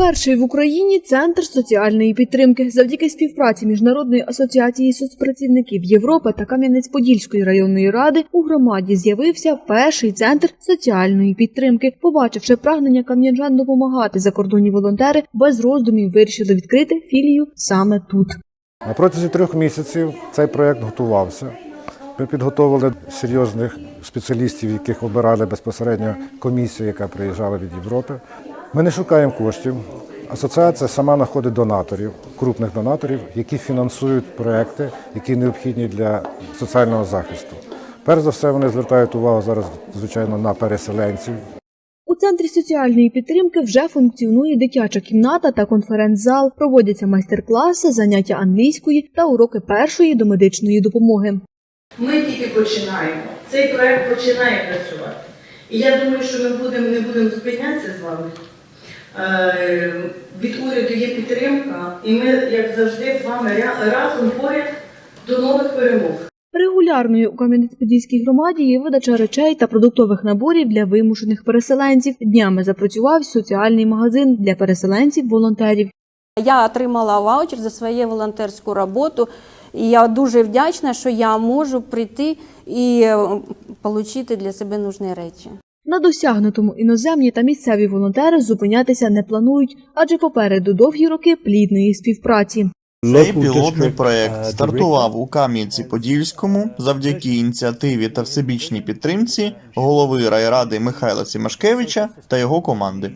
Перший в Україні центр соціальної підтримки завдяки співпраці міжнародної асоціації соцпрацівників Європи та Кам'янець-Подільської районної ради у громаді з'явився перший центр соціальної підтримки. Побачивши прагнення кам'янчан допомагати закордонні волонтери, без роздумів вирішили відкрити філію саме тут. На протязі трьох місяців цей проєкт готувався. Ми підготовили серйозних спеціалістів, яких обирали безпосередньо комісія, яка приїжджала від Європи. Ми не шукаємо коштів. Асоціація сама знаходить донаторів, крупних донаторів, які фінансують проекти, які необхідні для соціального захисту. Перш за все, вони звертають увагу зараз, звичайно, на переселенців, У центрі соціальної підтримки вже функціонує дитяча кімната та конференц-зал. Проводяться майстер-класи, заняття англійської та уроки першої домедичної допомоги. Ми тільки починаємо. Цей проект починає працювати. І я думаю, що ми будемо, не будемо зупинятися з вами. Е, Від уряду є підтримка, і ми, як завжди, з вами разом поряд до нових перемог. Регулярною у Кам'янець-Подільській громаді є видача речей та продуктових наборів для вимушених переселенців. Днями запрацював соціальний магазин для переселенців-волонтерів. Я отримала ваучер за свою волонтерську роботу, і я дуже вдячна, що я можу прийти і отримати для себе нужні речі. На досягнутому іноземні та місцеві волонтери зупинятися не планують, адже попереду довгі роки плідної співпраці. Цей пілотний проект стартував у Кам'янці-Подільському завдяки ініціативі та всебічній підтримці голови райради Михайла Сімашкевича та його команди.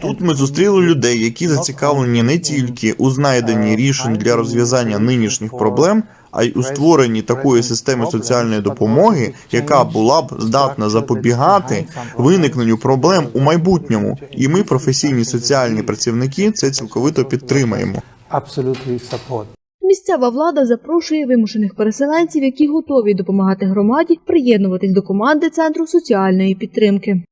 Тут ми зустріли людей, які зацікавлені не тільки у знайденні рішень для розв'язання нинішніх проблем, а й у створенні такої системи соціальної допомоги, яка була б здатна запобігати виникненню проблем у майбутньому. І ми, професійні соціальні працівники, це цілковито підтримаємо. Місцева влада запрошує вимушених переселенців, які готові допомагати громаді, приєднуватись до команди центру соціальної підтримки.